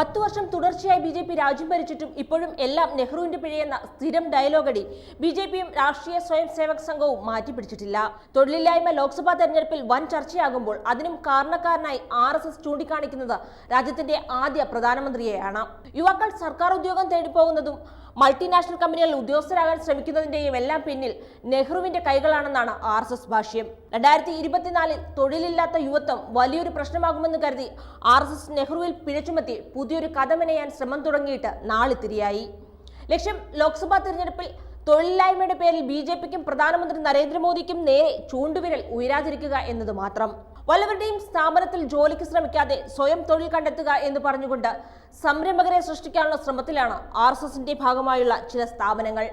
പത്തു വർഷം തുടർച്ചയായി ബി ജെ പി രാജ്യം ഭരിച്ചിട്ടും ഇപ്പോഴും എല്ലാം നെഹ്റുവിന്റെ പിഴയെന്ന സ്ഥിരം ഡയലോഗടി ബി ജെ പിയും രാഷ്ട്രീയ സ്വയം സേവക് സംഘവും മാറ്റിപ്പിടിച്ചിട്ടില്ല. തൊഴിലില്ലായ്മ ലോക്സഭാ തെരഞ്ഞെടുപ്പിൽ വൻ ചർച്ചയാകുമ്പോൾ അതിനും കാരണക്കാരനായി ആർ എസ് എസ് ചൂണ്ടിക്കാണിക്കുന്നത് രാജ്യത്തിന്റെ ആദ്യ പ്രധാനമന്ത്രിയെയാണ്. യുവാക്കൾ സർക്കാർ ഉദ്യോഗം തേടിപ്പോകുന്നതും മൾട്ടിനാഷണൽ കമ്പനികളിൽ ഉദ്യോഗസ്ഥരാകാൻ ശ്രമിക്കുന്നതിന്റെയും എല്ലാം പിന്നിൽ നെഹ്റുവിന്റെ കൈകളാണെന്നാണ് ആർ എസ് എസ് ഭാഷ്യം. രണ്ടായിരത്തി ഇരുപത്തിനാലിൽ തൊഴിലില്ലാത്ത യുവത്വം വലിയൊരു പ്രശ്നമാകുമെന്ന് കരുതി ആർ എസ് എസ് നെഹ്റുവിൽ പിഴച്ചുമത്തി പുതിയൊരു കഥ മെനയാൻ ശ്രമം തുടങ്ങിയിട്ട് നാളെ തിരിയായി ലക്ഷ്യം ലോക്സഭാ തിരഞ്ഞെടുപ്പിൽ തൊഴിലില്ലായ്മയുടെ പേരിൽ ബി ജെ പിക്കും പ്രധാനമന്ത്രി നരേന്ദ്രമോദിക്കും നേരെ ചൂണ്ടുവിരൽ ഉയരാതിരിക്കുക എന്നത് മാത്രം. വല്ലവരുടെയും സ്ഥാപനത്തിൽ ജോലിക്ക് ശ്രമിക്കാതെ സ്വയം തൊഴിൽ കണ്ടെത്തുക എന്ന് പറഞ്ഞുകൊണ്ട് സംരംഭകരെ സൃഷ്ടിക്കാനുള്ള ശ്രമത്തിലാണ് ആർ എസ് എസിന്റെ ഭാഗമായുള്ള ചില സ്ഥാപനങ്ങൾ.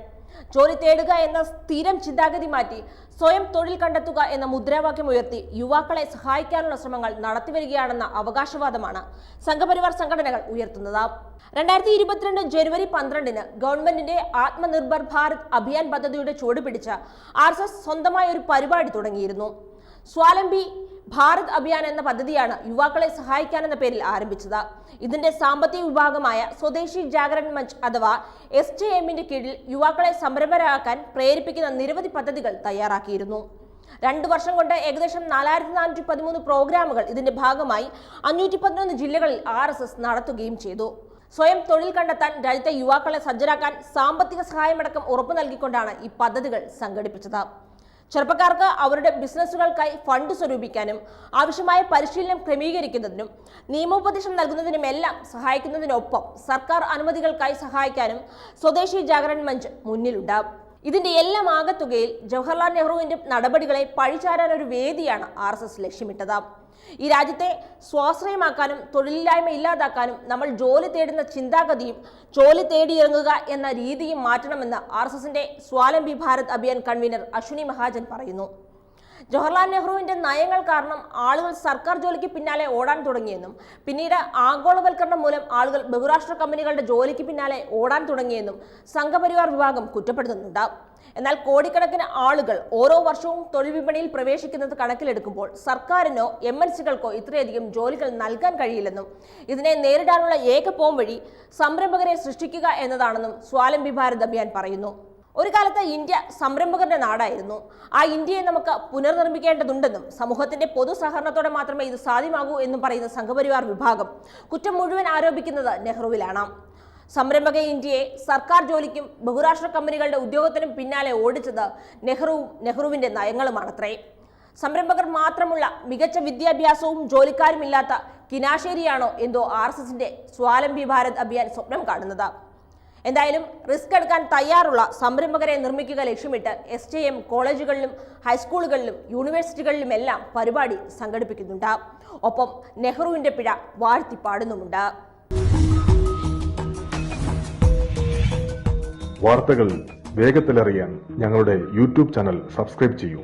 ജോലി തേടുക എന്ന സ്ഥിരം ചിന്താഗതി മാറ്റി സ്വയം തൊഴിൽ കണ്ടെത്തുക എന്ന മുദ്രാവാക്യം ഉയർത്തി യുവാക്കളെ സഹായിക്കാനുള്ള ശ്രമങ്ങൾ നടത്തിവരികയാണെന്ന അവകാശവാദമാണ് സംഘപരിവാർ സംഘടനകൾ ഉയർത്തുന്നത്. രണ്ടായിരത്തി ഇരുപത്തിരണ്ട് ജനുവരി പന്ത്രണ്ടിന് ഗവൺമെന്റിന്റെ ആത്മനിർഭർ ഭാരത് അഭിയാൻ പദ്ധതിയുടെ ചുവടുപിടിച്ച് ആർ സ്വന്തമായ ഒരു പരിപാടി തുടങ്ങിയിരുന്നു. സ്വാലംബി ഭാരത് അഭിയാൻ എന്ന പദ്ധതിയാണ് യുവാക്കളെ സഹായിക്കാനെന്ന പേരിൽ ആരംഭിച്ചത്. ഇതിന്റെ സാമ്പത്തിക വിഭാഗമായ സ്വദേശി ജാഗരൺ മഞ്ച് അഥവാ എസ് ടി എമ്മിന്റെ കീഴിൽ യുവാക്കളെ സംരംഭരാക്കാൻ പ്രേരിപ്പിക്കുന്ന നിരവധി പദ്ധതികൾ തയ്യാറാക്കിയിരുന്നു. രണ്ടു വർഷം കൊണ്ട് ഏകദേശം നാലായിരത്തി നാനൂറ്റി പതിമൂന്ന് പ്രോഗ്രാമുകൾ ഇതിന്റെ ഭാഗമായി അഞ്ഞൂറ്റി പതിനൊന്ന് ജില്ലകളിൽ ആർ എസ് എസ് നടത്തുകയും ചെയ്തു. സ്വയം തൊഴിൽ കണ്ടെത്താൻ രാജ്യത്തെ യുവാക്കളെ സജ്ജരാക്കാൻ സാമ്പത്തിക സഹായമടക്കം ഉറപ്പു നൽകിക്കൊണ്ടാണ് ഈ പദ്ധതികൾ സംഘടിപ്പിച്ചത്. ചെറുപ്പക്കാർക്ക് അവരുടെ ബിസിനസ്സുകൾക്കായി ഫണ്ട് സ്വരൂപിക്കാനും ആവശ്യമായ പരിശീലനം ക്രമീകരിക്കുന്നതിനും നിയമോപദേശം നൽകുന്നതിനുമെല്ലാം സഹായിക്കുന്നതിനൊപ്പം സർക്കാർ അനുമതികൾക്കായി സഹായിക്കാനും സ്വദേശി ജാഗരൺ മഞ്ച് മുന്നിലുണ്ട്. ഇതിന്റെ എല്ലാം ആകത്തുകയിൽ ജവഹർലാൽ നെഹ്റുവിന്റെ നടപടികളെ പഴിചാരാൻ ഒരു വേദിയാണ് ആർ എസ് എസ് ലക്ഷ്യമിട്ടത്. ഈ രാജ്യത്തെ സ്വാശ്രയമാക്കാനും തൊഴിലില്ലായ്മ ഇല്ലാതാക്കാനും നമ്മൾ ജോലി തേടുന്ന ചിന്താഗതിയും ജോലി തേടിയിറങ്ങുക എന്ന രീതിയും മാറ്റണമെന്ന് ആർ എസ് എസിന്റെ സ്വാലംബി ഭാരത് അഭിയാൻ കൺവീനർ അശ്വിനി മഹാജൻ പറയുന്നു. ജവഹർലാൽ നെഹ്റുവിന്റെ നയങ്ങൾ കാരണം ആളുകൾ സർക്കാർ ജോലിക്ക് പിന്നാലെ ഓടാൻ തുടങ്ങിയെന്നും പിന്നീട് ആഗോളവൽക്കരണം മൂലം ആളുകൾ ബഹുരാഷ്ട്ര കമ്പനികളുടെ ജോലിക്ക് പിന്നാലെ ഓടാൻ തുടങ്ങിയെന്നും സംഘപരിവാർ വിഭാഗം കുറ്റപ്പെടുത്തുന്നുണ്ട്. എന്നാൽ കോടിക്കണക്കിന് ആളുകൾ ഓരോ വർഷവും തൊഴിൽ വിപണിയിൽ പ്രവേശിക്കുന്നത് കണക്കിലെടുക്കുമ്പോൾ സർക്കാരിനോ എം എൻ സികൾക്കോ ഇത്രയധികം ജോലികൾ നൽകാൻ കഴിയില്ലെന്നും ഇതിനെ നേരിടാനുള്ള ഏക പോം വഴി സംരംഭകരെ സൃഷ്ടിക്കുക എന്നതാണെന്നും സ്വാലംബി ഭാരത് അഭിയാൻ പറയുന്നു. ഒരു കാലത്ത് ഇന്ത്യ സംരംഭകരുടെ നാടായിരുന്നു. ആ ഇന്ത്യയെ നമുക്ക് പുനർനിർമ്മിക്കേണ്ടതുണ്ടെന്നും സമൂഹത്തിന്റെ പൊതു സഹകരണത്തോടെ മാത്രമേ ഇത് സാധ്യമാകൂ എന്നും പറയുന്ന സംഘപരിവാർ വിഭാഗം കുറ്റം മുഴുവൻ ആരോപിക്കുന്നത് നെഹ്റുവിലാണ്. സംരംഭക ഇന്ത്യയെ സർക്കാർ ജോലിക്കും ബഹുരാഷ്ട്ര കമ്പനികളുടെ ഉദ്യോഗത്തിനും പിന്നാലെ ഓടിച്ചത് നെഹ്റു നെഹ്റുവിന്റെ നയങ്ങളുമാണത്രേ. സംരംഭകർ മാത്രമുള്ള മികച്ച വിദ്യാഭ്യാസവും ജോലിക്കാരും ഇല്ലാത്ത കിനാശേരിയാണോ എന്തോ ആർ എസ് എസിന്റെ സ്വാലംബി ഭാരത് അഭിയാൻ സ്വപ്നം കാണുന്നത്. എന്തായാലും റിസ്ക് എടുക്കാൻ തയ്യാറുള്ള സംരംഭകരെ നിർമ്മിക്കുക ലക്ഷ്യമിട്ട് എസ് ടി എം കോളേജുകളിലും ഹൈസ്കൂളുകളിലും യൂണിവേഴ്സിറ്റികളിലുമെല്ലാം പരിപാടി സംഘടിപ്പിക്കുന്നുണ്ട്. ഒപ്പം നെഹ്റുവിന്റെ പിഴ വാഴ്ത്തിപ്പാടുന്നുമുണ്ട്. വാർത്തകൾ വേഗത്തിലറിയാൻ ഞങ്ങളുടെ യൂട്യൂബ് ചാനൽ സബ്സ്ക്രൈബ് ചെയ്യൂ.